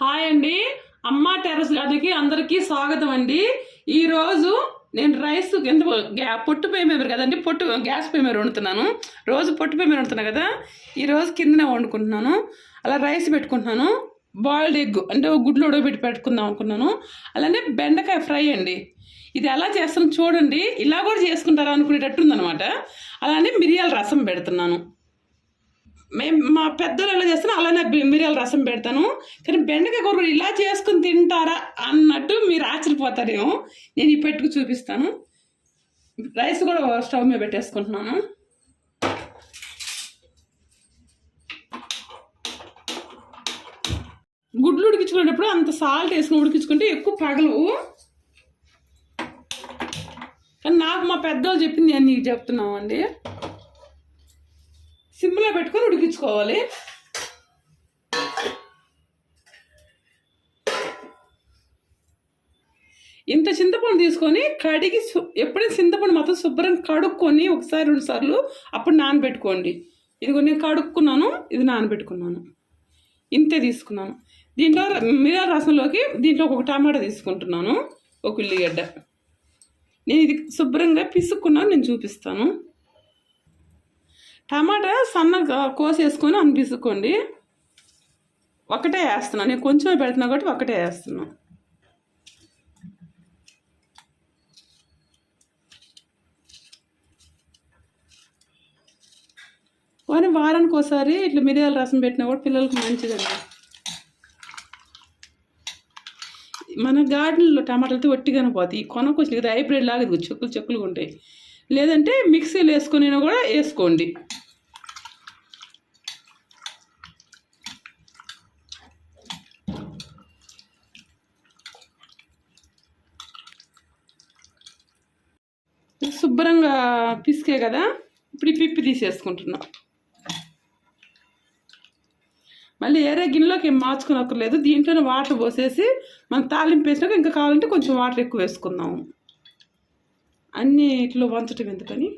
Hi అండి. అమ్మ terrace గార్డెన్కి అందరికీ స్వాగతం అండి. ఈరోజు నేను రైస్ ఎంత గ్యా పొట్టు పొయ్యి మీద కదండి పొట్టు గ్యాస్ పొయ్యి మీద వండుతున్నాను. రోజు పొట్టు పొయ్యి మీద వండుతున్నా కదా ఈరోజు కిందనే వండుకుంటున్నాను. అలా రైస్ పెట్టుకుంటున్నాను. బాయిల్డ్ ఎగ్ అంటే గుడ్లు ఉడకబెట్టి పెట్టుకుందాం అనుకున్నాను. అలానే బెండకాయ ఫ్రై అండి. ఇది ఎలా చేస్తాను చూడండి. ఇలా కూడా చేసుకుంటారా అనుకునేటట్టు ఉందన్నమాట. అలానే మిరియాల రసం పెడుతున్నాను. మేము మా పెద్దలు ఎలా చేస్తాను అలానే మిరియాల రసం పెడతాను. కానీ బెండకాయ కూర ఇలా చేసుకుని తింటారా అన్నట్టు మీరు ఆశ్చర్యపోతారేమో. నేను ఈ పెట్టుకు చూపిస్తాను. రైస్ కూడా స్టవ్ మీద పెట్టేసుకుంటున్నాను. గుడ్లు ఉడికించుకునేటప్పుడు అంత సాల్ట్ వేసుకుని ఉడికించుకుంటే ఎక్కువ పగలవు. కానీ నాకు మా పెద్దోళ్ళు చెప్పింది నేను నీకు చెప్తున్నామండి సిమ్లో పెట్టుకొని ఉడికించుకోవాలి. ఇంత చింతపండు తీసుకొని కడిగి ఎప్పుడైనా చింతపండు మొత్తం శుభ్రం కడుక్కొని ఒకసారి రెండు సార్లు అప్పుడు నానబెట్టుకోండి. ఇదిగో నేను కడుక్కున్నాను ఇది నానబెట్టుకున్నాను. ఇంతే తీసుకున్నాను. దీంట్లో మిరా రసంలోకి దీంట్లో ఒక టమాటా తీసుకుంటున్నాను ఒక ఉల్లిగడ్డ. నేను ఇది శుభ్రంగా పిసుక్కున్నాను నేను చూపిస్తాను. టమాటా సన్నగా కోసేసుకొని అంత ఒకటే వేస్తున్నాను నేను కొంచెమే పెడుతున్నా కాబట్టి ఒకటే వేస్తున్నాను కానీ వారానికి ఒకసారి ఇట్లా మిరియాల రసం పెట్టినా కూడా పిల్లలకు మంచిదండి. మన గార్డెన్లో టమాటాలతో ఒట్టిగానే పోతాయి. కొనకు వచ్చిన కదా హైబ్రిడ్ లాగా ఇదిగో చెక్కులు ఉంటాయి. లేదంటే మిక్సీలో వేసుకొని కూడా వేసుకోండి. శుభ్రంగా పిసికే కదా? ఇప్పుడు ఈ పిప్పి తీసేసుకుంటున్నా. మళ్ళీ ఏరే గిన్నెలోకి ఏం మార్చుకోనక్కర్లేదు. దీంట్లోనే వాటర్ పోసేసి మనం తాలింపు వేసినాక ఇంకా కావాలంటే కొంచెం వాటర్ ఎక్కువ వేసుకుందాము. అన్నీ ఇట్లా వంచటం ఎందుకని?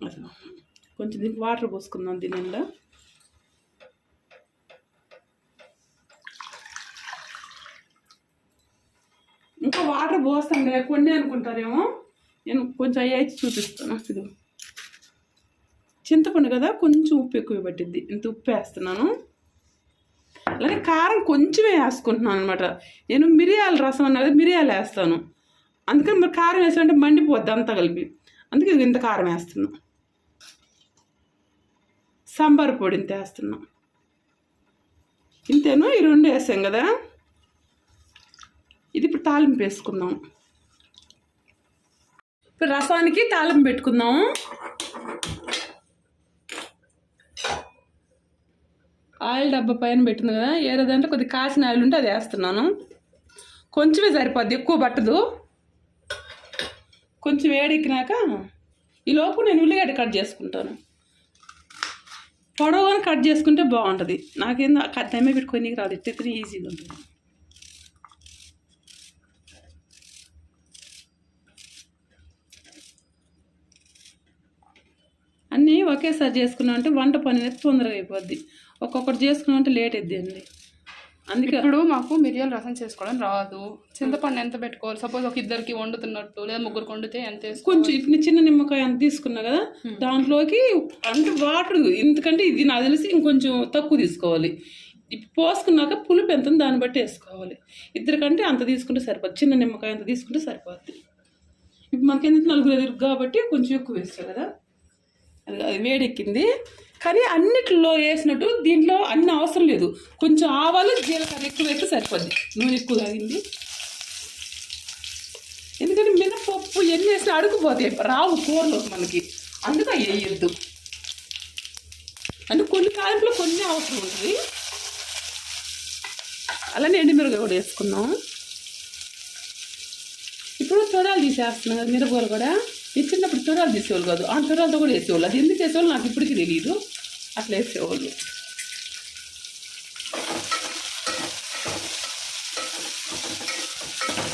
అసలు కొంచెం దీనికి వాటర్ పోసుకుందాం దీనిలో. ఇంకా వాటర్ పోస్తాం కదా కొన్ని అనుకుంటారేమో? నేను కొంచెం అయ్యి చూపిస్తాను. ఇది చింతపండు కదా కొంచెం ఉప్పు ఎక్కువ పట్టిద్ది. ఇంత ఉప్పు వేస్తున్నాను. అలాగే కారం కొంచెమే వేసుకుంటున్నాను అనమాట నేను మిరియాల రసం అన్నా మిరియాలు వేస్తాను. అందుకని మరి కారం వేసామంటే మండిపోద్ది అంతా కలిపి. అందుకే ఇంత కారం వేస్తున్నా సాంబార్ పొడి ఇంత వేస్తున్నా ఇంతేను? ఈ రెండు వేసాం కదా. ఇది ఇప్పుడు తాలింపు వేసుకుందాం. ఇప్పుడు రసానికి తాళం పెట్టుకుందాము ఆయిల్ డబ్బా పైన పెట్టింది కదా ఏదో దాంట్లో కొద్దిగా కాసిన ఆయిల్ ఉంటే అది వేస్తున్నాను. కొంచెమే సరిపోద్ది ఎక్కువ పట్టదు. కొంచెం వేడెక్కినాక ఈ లోపు నేను ఉల్లిగడ్డ కట్ చేసుకుంటాను. పొడవుగా కట్ చేసుకుంటే బాగుంటుంది. నాకేందో టైమే పెట్టుకొని రాదు ఎత్తుకుని ఈజీగా ఉంటుంది. అన్నీ ఒకేసారి చేసుకున్నాం అంటే వంట పని అనేది తొందరగా అయిపోద్ది. ఒక్కొక్కటి చేసుకున్నాం అంటే లేట్ అండి అందుకే ఇప్పుడు మాకు మిరియాల రసం చేసుకోవడం రాదు. చింతపండు ఎంత పెట్టుకోవాలి? సపోజ్ ఒక ఇద్దరికి వండుతున్నట్టు లేదా ముగ్గురికి వండితే ఎంత కొంచెం ఇప్పుడు నేను చిన్న నిమ్మకాయ అంత తీసుకున్నా కదా దాంట్లోకి అంటే వాటర్ ఎందుకంటే ఇది నాకు తెలిసి ఇంకొంచెం తక్కువ తీసుకోవాలి. ఇప్పుడు పోసుకున్నాక పులుపు ఎంత దాన్ని బట్టి వేసుకోవాలి. ఇద్దరికంటే అంత తీసుకుంటే సరిపోద్ది. చిన్న నిమ్మకాయ అంత తీసుకుంటే సరిపోద్ది. ఇప్పుడు మనకి ఎందుకు నలుగురు ఎదురు కాబట్టి కొంచెం ఎక్కువ వేస్తారు కదా. వేడెక్కింది కానీ అన్నిట్లో వేసినట్టు దీంట్లో అన్ని అవసరం లేదు. కొంచెం ఆవాలు జీలకర్ర ఎక్కువ వేస్తే సరిపోద్ది. నూనె ఎక్కువ తాగింది. ఎందుకంటే మినపప్పు ఎన్ని వేసినా అడుగుపోతాయి రావు కూరలో మనకి. అందుకు అవి వేయద్దు. అంటే కొన్ని కాలంలో కొన్ని అవసరం ఉంటుంది. అలానే ఎండుమిరగ కూడా వేసుకున్నాం ఇప్పుడు తొడాలు తీసేస్తున్నాం కదా మిరపకాయలు కూడా. నేను చిన్నప్పుడు తొడాలు తీసేవాళ్ళు కాదు. ఆ తొడాలతో కూడా వేసేవాళ్ళు అది ఎందుకు వేసేవాళ్ళు నాకు ఇప్పటికీ తెలియదు అట్లా వేసేవాళ్ళు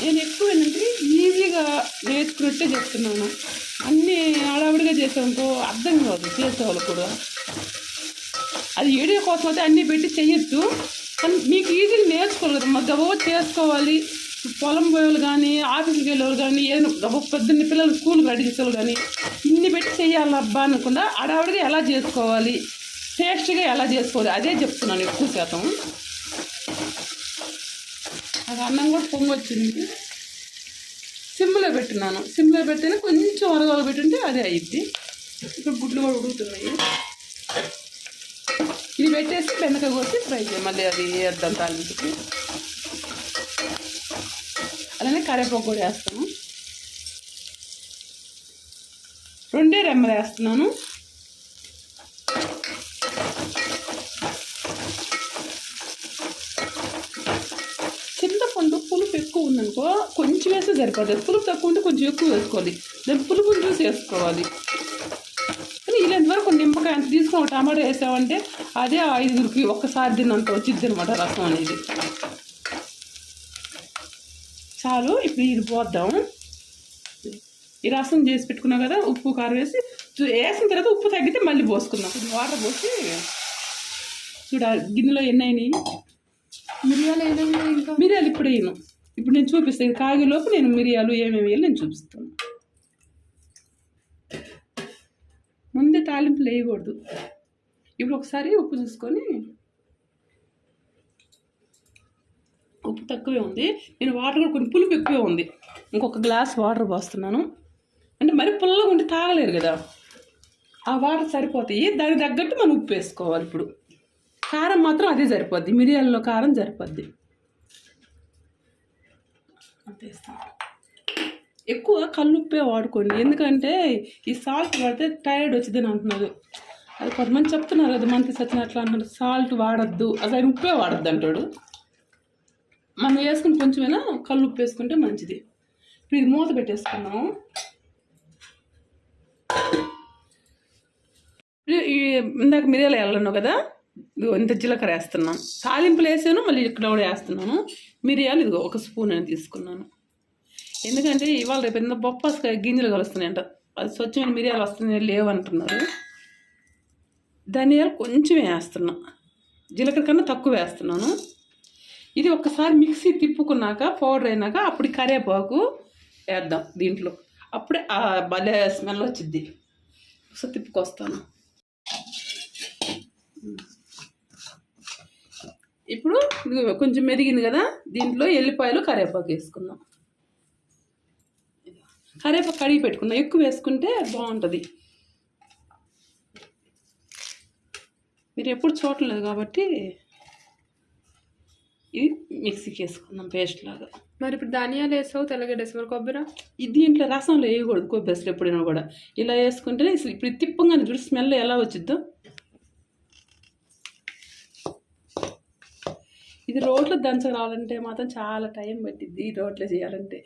నేను ఎక్కువ ఏంటంటే ఈజీగా నేర్చుకున్నట్టే చెప్తున్నాను. అన్నీ ఆడావిడిగా చేసామనుకో అర్థం కాదు చేసేవాళ్ళు కూడా. అది వీడియో కోసం అయితే అన్నీ పెట్టి చేయొచ్చు కానీ మీకు ఈజీగా నేర్చుకోవాలి కదా. మా గబో చేసుకోవాలి. పొలం పోయేవాళ్ళు కానీ ఆఫీస్కి వెళ్ళేవాళ్ళు కానీ ఏదైనా పొద్దున్న పిల్లలు స్కూల్కి రెడీ చేసేవాళ్ళు కానీ ఇన్ని పెట్టి చేయాలబ్బా అనుకుండా అడావిడిగా ఎలా చేసుకోవాలి? టేస్ట్గా ఎలా చేసుకోవాలి? అదే చెప్తున్నాను ఎక్కువ శాతం. అది అన్నం కూడా పొంగొచ్చింది సిమ్లో పెట్టినాను సిమ్లో పెడితేనే కొంచెం వరగలు పెట్టుంటే అదే అయ్యిద్ది ఇప్పుడు గుడ్లు కూడా ఉడుగుతున్నాయి ఇది పెట్టేసి బెండకాయ కొట్టి ఫ్రై చేయాలి మళ్ళీ అది వేద్దాం తాలింపుకి కరివేపాకు కూడా వేస్తాను. రెండే రెమ్మలు వేస్తున్నాను. చింతపండు పులుపు ఎక్కువ ఉందనుకో కొంచెం వేస్తే సరిపోతుంది. పులుపు తక్కువ ఉంటే కొంచెం ఎక్కువ వేసుకోవాలి. దాని పులుపుని చూసి వేసుకోవాలి. కానీ ఇలాంటి వరకు నిమ్మకాయ అంత తీసుకొని ఒక టమాటా వేసామంటే అదే ఐదుగురికి ఒక్కసారి తిన్నంత వచ్చింది అనమాట రసం అనేది. చాలు ఇప్పుడు ఇది పోద్దాం. ఈ రసం చేసి పెట్టుకున్నాం కదా ఉప్పు కారం వేసి వేసిన తర్వాత ఉప్పు తగ్గితే మళ్ళీ పోసుకుందాం. ఇది వాటర్ పోసి చూడ గిన్నెలో ఎన్ని అయినాయి? మిరియాలు ఇంకా? మిరియాలు ఇప్పుడు వేయను ఇప్పుడు నేను చూపిస్తాను కాగేలోపు నేను మిరియాలు ఏమేమి వేయాలి నేను చూపిస్తాను. ముందే తాలింపులు వేయకూడదు. ఇప్పుడు ఒకసారి ఉప్పు చూసుకొని ఉప్పు తక్కువే ఉంది. నేను వాటర్ కూడా కొన్ని పులుపు ఎక్కువే ఉంది. ఇంకొక గ్లాస్ వాటర్ పోస్తున్నాను. అంటే మరి పుల్లగా ఉంటే తాగలేరు కదా. ఆ వాటర్ సరిపోతాయి. దానికి తగ్గట్టు మనం ఉప్పు వేసుకోవాలి ఇప్పుడు. కారం మాత్రం అదే సరిపోద్ది. మిరియాలలో కారం సరిపోద్ది. అంత ఎక్కువ కల్లుప్పే వాడుకోండి. ఎందుకంటే ఈ సాల్ట్ వాడితే టైర్డ్ వచ్చిందని అంటున్నారు. అది కొంతమంది చెప్తున్నారు. కదా మంత్రి సచిన అట్లా అంటున్నారు. సాల్ట్ వాడద్దు. అసలు ఆయన ఉప్పే వాడద్దు అంటాడు. మనం వేసుకుని కొంచెమైనా కళ్ళు ఉప్పు వేసుకుంటే మంచిది. ఇప్పుడు ఇది మూత పెట్టేసుకున్నాము ఇందాక మిరియాలు వెళ్ళను కదా? ఇంత జీలకర్ర వేస్తున్నాను. తాలింపులు వేసాను మళ్ళీ ఇక్కడ కూడా వేస్తున్నాను. మిరియాలు ఇదిగో ఒక స్పూన్ అని తీసుకున్నాను. ఎందుకంటే ఇవాళ రేపు ఎంత బొప్పాసకాయ గింజలు కలుస్తున్నాయంట. అది స్వచ్ఛమైన మిరియాలు వస్తున్నాయి లేవంటున్నారు. ధనియాలు కొంచెం వేస్తున్నా. జీలకర్ర కన్నా తక్కువ వేస్తున్నాను. ఇది ఒక్కసారి మిక్సీ తిప్పుకున్నాక పౌడర్ అయినాక అప్పుడు కరేపాకు వేద్దాం దీంట్లో. అప్పుడే భలే స్మెల్ వచ్చింది ఒకసారి తిప్పుకొస్తాను. ఇప్పుడు కొంచెం మెరిగింది కదా దీంట్లో ఎల్లిపాయలు కరేపాకు వేసుకుందాం. కరేపాకు కడిగి పెట్టుకుందాం. ఎక్కువ వేసుకుంటే బాగుంటుంది. మీరు ఎప్పుడు చూడలేదు కాబట్టి ఇది మిక్సీకి వేసుకుందాం పేస్ట్ లాగా. మరి ఇప్పుడు ధనియాలు వేసావు తెల్లగడ్డ వేసావు మరి కొబ్బరి? ఇది దీంట్లో రసంలో వేయకూడదు కొబ్బరి ఎప్పుడైనా కూడా. ఇలా వేసుకుంటే అసలు ఇప్పుడు ఇది తిప్పంగానే చూడు స్మెల్ ఎలా వచ్చిద్దో. ఇది రోట్లో దంచక రావాలంటే మాత్రం చాలా టైం పట్టిద్ది ఈ రోట్లో చేయాలంటే.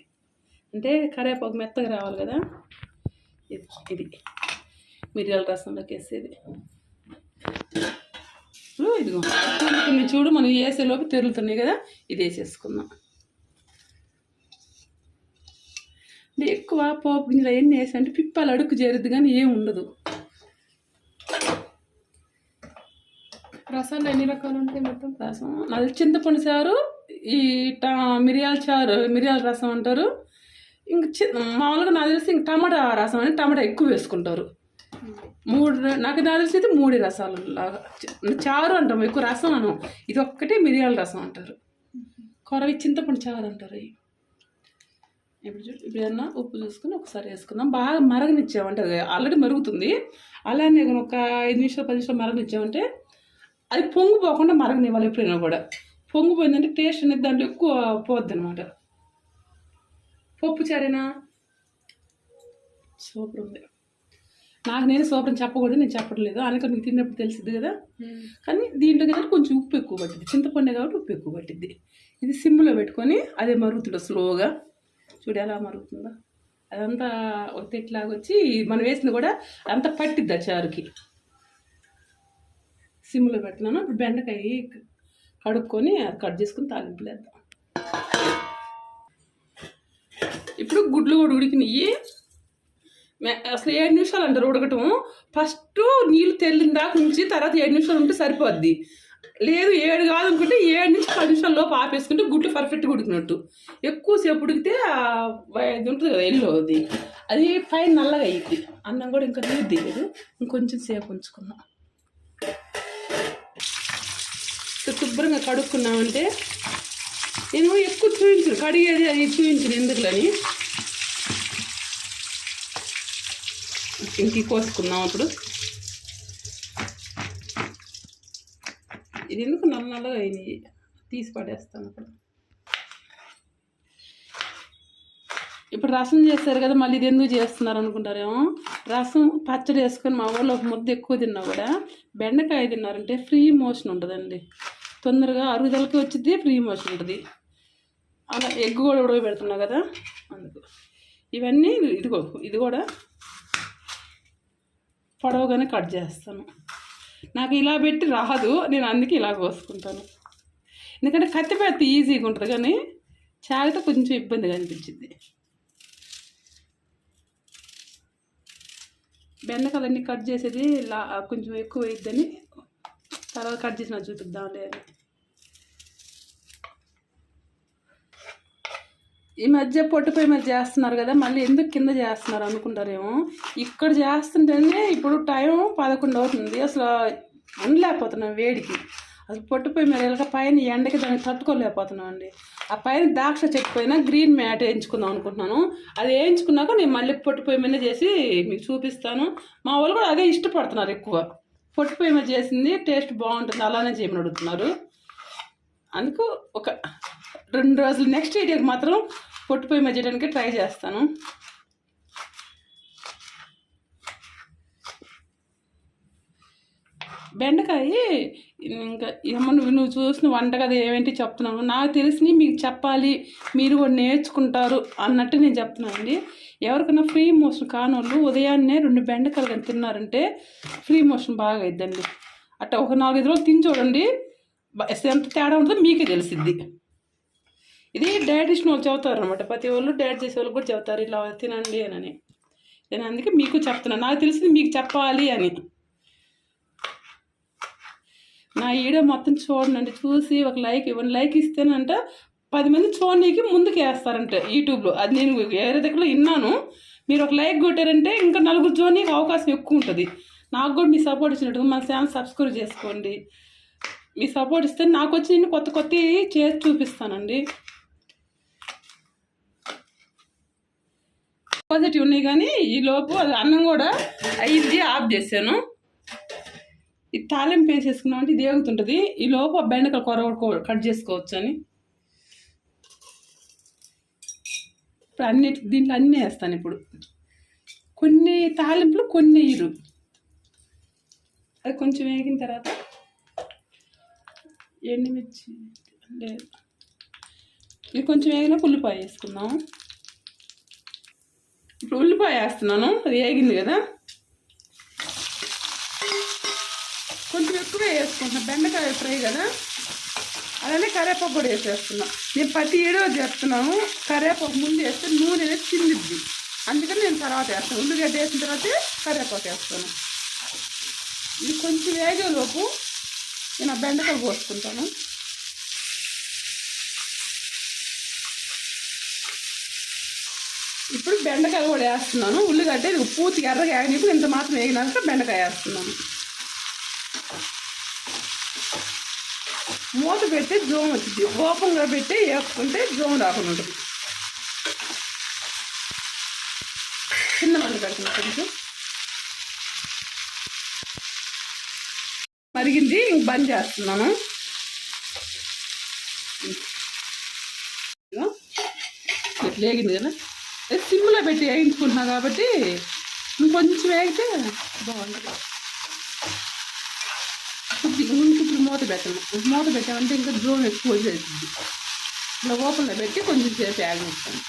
అంటే కరివేపాకు మెత్తగా రావాలి కదా. ఇది ఇది. మిరియాల రసంలోకి వేసేది. ఇదిగో కొన్ని చూడు మనం వేసేలోపు తెరులుతున్నాయి కదా ఇది వేసేసుకుందాం. ఎక్కువ పోపు గింజలు అవన్నీ వేసి అంటే పిప్పాలు అడుగు చేరుద్ది కానీ ఏం ఉండదు. రసాలు ఎన్ని రకాలు ఉంటాయి మొత్తం? రసం అది చింతపండు చారు ఈ టా మిరియాల చారు మిరియాల రసం అంటారు. ఇంక చి మామూలుగా నాకు తెలిసి ఇంక టమాటా రసం అని టమాటా ఎక్కువ వేసుకుంటారు. మూడు నాకు నాకు తెలిసి అయితే మూడు రసాలు లాగా. చారు అంటాం ఎక్కువ రసం అనం ఇది ఒక్కటే మిరియాల రసం అంటారు. కొరవి చింతపండు చారు అంటారు అవి ఇప్పుడు చూడు ఇప్పుడు ఏమన్నా ఉప్పు చూసుకుని ఒకసారి వేసుకుందాం. బాగా మరగనిచ్చామంటే అది ఆల్రెడీ మరుగుతుంది. అలానే కానీ ఒక ఐదు నిమిషాలు పది నిమిషాలు మరగనిచ్చామంటే అది పొంగిపోకుండా మరగనివ్వాలి ఎప్పుడైనా కూడా. పొంగిపోయిందంటే టేస్ట్ అనేది దాంట్లో ఎక్కువ పోద్ది అనమాట పప్పు చారేనా? సూపర్ ఉంది. నాకు నేను సూపర్ చెప్పకూడదు నేను చెప్పట్లేదు. అనక మీకు తిన్నప్పుడు తెలిసింది కదా? కానీ దీంట్లో కదా కొంచెం ఉప్పు ఎక్కువ పట్టింది చింతపండు కాబట్టి ఉప్పు ఎక్కువ పట్టింది ఇది సిమ్లో పెట్టుకొని అదే మరుగుతుందో స్లోగా. చూడు ఎలా మరుగుతుందో. అదంతా ఒక తెట్లాగా వచ్చి మనం వేసింది కూడా అంతా పట్టిద్ది ఆ చారుకి. సిమ్లో పెట్టినాను ఇప్పుడు బెండకాయ కడుక్కొని అది కట్ చేసుకుని తాలింపులు వేద్దాం. ఇప్పుడు గుడ్లు కూడా ఉడికినాయి. అసలు ఏడు నిమిషాలు అంటారు ఉడకటం. ఫస్ట్ నీళ్ళు తెల్లిన దాకా ఉంచి తర్వాత ఏడు నిమిషాలు ఉంటే సరిపోద్ది. లేదు ఏడు కాదు అనుకుంటే ఏడు లోపు ఆపేసుకుంటే గుడ్లు పర్ఫెక్ట్గా ఉడికినట్టు. ఎక్కువసేపు ఉడికితే ఇది ఉంటుంది కదా ఎల్లో అది. అది పైన నల్లగా అయ్యింది అన్నం కూడా ఇంకా నీరు దిగదు ఇంకొంచెం సేపు ఉంచుకున్నాం శుభ్రంగా కడుక్కున్నామంటే నేను ఎక్కువ చూపించను కడిగేది అది చూపించను ఎందుకులని. ఇంటికి కోసుకుందాం అప్పుడు ఇది ఎందుకు నల్ల నల్లగా అయింది తీసి పడేస్తాను అప్పుడు. ఇప్పుడు రసం చేస్తారు కదా మళ్ళీ ఇది ఎందుకు చేస్తున్నారు అనుకుంటారేమో? రసం పచ్చడి వేసుకొని మా ఊళ్ళో ఒక ముద్ద ఎక్కువ తిన్నా కూడా బెండకాయ తిన్నారంటే ఫ్రీ మోషన్ ఉంటుందండి. తొందరగా అరుగుదలకి వచ్చింది ఫ్రీ మోషన్ ఉంటుంది. అలా ఎగ్ కూడా ఉడకబెడుతున్నా కదా అందుకు. ఇవన్నీ ఇదిగో ఇది కూడా పొడవుగానే కట్ చేస్తాను. నాకు ఇలా పెట్టి రాదు నేను అందుకే ఇలా కోసుకుంటాను. ఎందుకంటే కత్తి పెడితే ఈజీగా ఉంటుంది కానీ చాగితే కొంచెం ఇబ్బందిగా అనిపించింది. బెండకాయలన్నీ కట్ చేసేది లా కొంచెం ఎక్కువ అయిద్దని తర్వాత కట్ చేసిన చూపిద్దాంలే అని ఈ మధ్య పొట్టుపై మీద చేస్తున్నారు కదా మళ్ళీ ఎందుకు కింద చేస్తున్నారు అనుకుంటారేమో. ఇక్కడ చేస్తుంటేనే ఇప్పుడు టైం పదకొండు అవుతుంది. అసలు అనలేకపోతున్నాం వేడికి. అసలు పొట్టుపై మీద వెళ్ళక పైన ఎండకి దాన్ని తట్టుకోలేకపోతున్నాం అండి ఆ పైన ద్రాక్ష చెట్టు పైన గ్రీన్ మ్యాట్ వేయించుకుందాం అనుకుంటున్నాను. అది వేయించుకున్నాక నేను మళ్ళీ పొట్టుపై మీద చేసి మీకు చూపిస్తాను. మా వాళ్ళు కూడా అదే ఇష్టపడుతున్నారు ఎక్కువ. పొట్టుపై మీద చేసింది టేస్ట్ బాగుంటుంది అలానే చేయమని అడుగుతున్నారు. అందుకు ఒక రెండు రోజులు నెక్స్ట్ వీడియోకి మాత్రం పొట్టిపోయి మధ్యడానికి ట్రై చేస్తాను. బెండకాయ ఇంకా ఏమో నువ్వు నువ్వు చూసిన వంట కదా ఏమేంటి చెప్తున్నావు? నాకు తెలిసి మీకు చెప్పాలి. మీరు కూడా నేర్చుకుంటారు అన్నట్టు నేను చెప్తున్నాను అండి ఎవరికైనా ఫ్రీ మోషన్ కానోళ్ళు ఉదయాన్నే రెండు బెండకాయలు కానీ తిన్నారంటే ఫ్రీ మోషన్ బాగా అయిద్దండి. అట్లా ఒక నాలుగైదు రోజులు తిని చూడండి. ఎంత తేడా ఉంటుందో మీకే తెలిసిద్ది. ఇది ఇచ్చిన వాళ్ళు చెబుతారు అనమాట ప్రతి వాళ్ళు డైట్ చేసే వాళ్ళు కూడా చెబుతారు ఇలా తినండి అని నేను అందుకే మీకు చెప్తున్నాను నాకు తెలిసింది మీకు చెప్పాలి అని. నా వీడియో మొత్తం చూడండి చూసి ఒక లైక్ ఇవ్వండి. లైక్ ఇస్తేనంట పది మంది చూడనీకి ముందుకు వేస్తారంట యూట్యూబ్లో. అది నేను వేరే దగ్గర విన్నాను. మీరు ఒక లైక్ కొట్టారంటే ఇంకా నలుగురు చూడనీకి అవకాశం ఎక్కువ ఉంటుంది. నాకు కూడా మీ సపోర్ట్ ఇచ్చినట్టు మన ఛానల్ సబ్స్క్రైబ్ చేసుకోండి. మీ సపోర్ట్ ఇస్తే నాకు వచ్చి నేను కొత్త కొత్త చేసి చూపిస్తానండి. పాజిటివ్ ఉన్నాయి కానీ ఈ లోపు అది అన్నం కూడా అయ్యింది ఆఫ్ చేశాను. ఇది తాలింపు వేసేసుకున్నాం అంటే ఇది ఏగుతుంటుంది. ఈ లోపు ఆ బెండకాయ కూర కట్ చేసుకోవచ్చు అని. ఇప్పుడు అన్ని దీంట్లో అన్నీ వేస్తాను ఇప్పుడు. కొన్ని తాలింపులు కొన్ని ఇరు. అది కొంచెం వేగిన తర్వాత ఎండుమిర్చి లేదు. ఇది కొంచెం వేగిన ఉల్లిపాయ వేసుకుందాం. ఇప్పుడు ఉల్లిపాయ వేస్తున్నాను. అది వేగింది కదా? కొంచెం ఎక్కువ వేసుకుంటున్నా. బెండకాయ ఫ్రై కదా? అలానే కరివేపాకు కూడా వేసేస్తున్నా. నేను ప్రతి ఏడో చెప్తున్నాను కరివేపాకు ముందు వేస్తే నూనె అనేది చిందిద్ది అందుకని నేను తర్వాత వేస్తాను. ఉల్లిగడ్డ వేసిన తర్వాత కరివేపాకు వేస్తాను. ఇది కొంచెం వేగేలోపు నేను ఆ బెండకాయ పోసుకుంటాను. ఇప్పుడు బెండకాయ కూడా వేస్తున్నాను. ఉల్లిగడ్డ ఇది పూర్తిగా ఎర్రగా వేగనిప్పుడు ఇంత మాత్రం వేగినాక బెండకాయ వేస్తున్నాను. మూత పెట్టి జోమ్ వచ్చింది ఓపెన్గా పెట్టి వేసుకుంటే జోమ్ రాకుండా ఉంటుంది. చిన్న మంట పెడుతున్నా కొంచెం. మరిగింది ఇంక బంద్ చేస్తున్నాను. లేగింది ఇట్లా కదా. సిమ్లో పెట్టి వేయించుకుంటున్నా కాబట్టి ఇంకొంచెం వేగితే బాగుంటుంది. ఇప్పుడు ఇప్పుడు మూత పెట్టాము మూత పెట్టామంటే ఇంకా డ్రోన్ ఎక్కువ వచ్చేసింది ఇలా ఓపెన్లో పెట్టి కొంచెం సేపు ఆగిస్తాను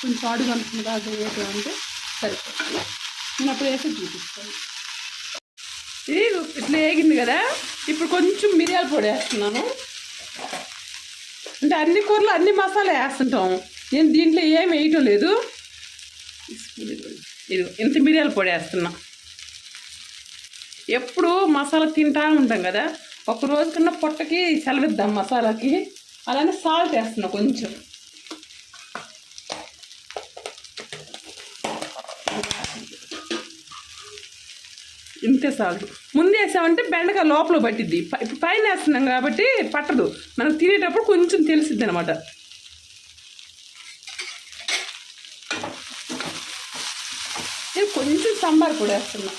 కొంచెం పాడు అనుకున్న కాదు వేయటమంటే సరిపోతుంది. నేను అప్పుడు వేసి చూపిస్తాను. ఇది ఇట్లా వేగింది కదా? ఇప్పుడు కొంచెం మిరియాల పొడి వేస్తున్నాను. అంటే అన్ని కూరలు అన్ని మసాలా వేస్తుంటాము నేను దీంట్లో ఏం వేయటం లేదు. ఇది ఇంత మిరియాల పొడి వేస్తున్నా. ఎప్పుడు మసాలా తింటా ఉంటాం కదా ఒక రోజు కన్నా పొట్టకి సెలవిద్దాం మసాలాకి. అలానే సాల్ట్ వేస్తున్నా కొంచెం. ఇంతే సాల్ట్. ముందు వేసామంటే బెండకాయ లోపల పట్టిద్ది. ఇప్పుడు పైన వేస్తున్నాం కాబట్టి పట్టదు. మనం తినేటప్పుడు కొంచెం తెలిసిద్ది అనమాట నేను కొంచెం సాంబార్ పొడి వేస్తున్నా.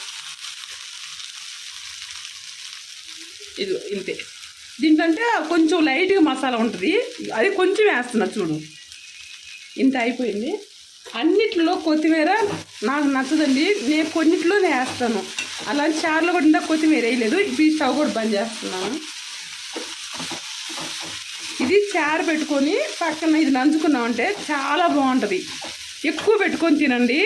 ఇది ఇంతే. దీంట్లో అంటే కొంచెం లైట్గా మసాలా ఉంటుంది. అది కొంచెం వేస్తున్నా చూడు. ఇంత అయిపోయింది. అన్నిట్లో కొత్తిమీర నాకు నచ్చదండి. నేను కొన్నిట్లోనే వేస్తాను. అలాంటి చారులో కూడా ఇందాక కొత్తిమీర వేయలేదు. ఇప్పుడు స్టవ్ కూడా బంద్ చేస్తున్నాను. ఇది చారు పెట్టుకొని పక్కన ఇది నంచుకున్నామంటే చాలా బాగుంటుంది. ఎక్కువ పెట్టుకొని తినండి.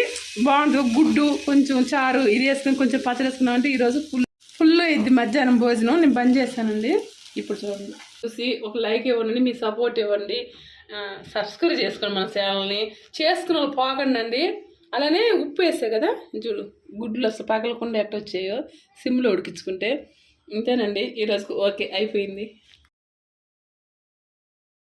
బాగుంటుంది. గుడ్డు కొంచెం చారు ఇది వేసుకొని కొంచెం పచ్చడి వేసుకున్నామంటే ఈరోజు ఫుల్ ఫుల్ అయింది మధ్యాహ్నం భోజనం. నేను బంద్ చేశానండి. ఇప్పుడు చూడండి. చూసి ఒక లైక్ ఇవ్వండి మీ సపోర్ట్ ఇవ్వండి. సబ్స్క్రైబ్ చేసుకోండి మన ఛానల్ని. చేసుకున్న వాళ్ళు పోకండి అండి అలానే ఉప్పు వేసే కదా చూడు గుడ్లు అసలు పగలకుండా ఎట్టొచ్చాయో సిమ్లో ఉడికించుకుంటే. ఇంతేనండి. ఈరోజుకు ఓకే అయిపోయింది.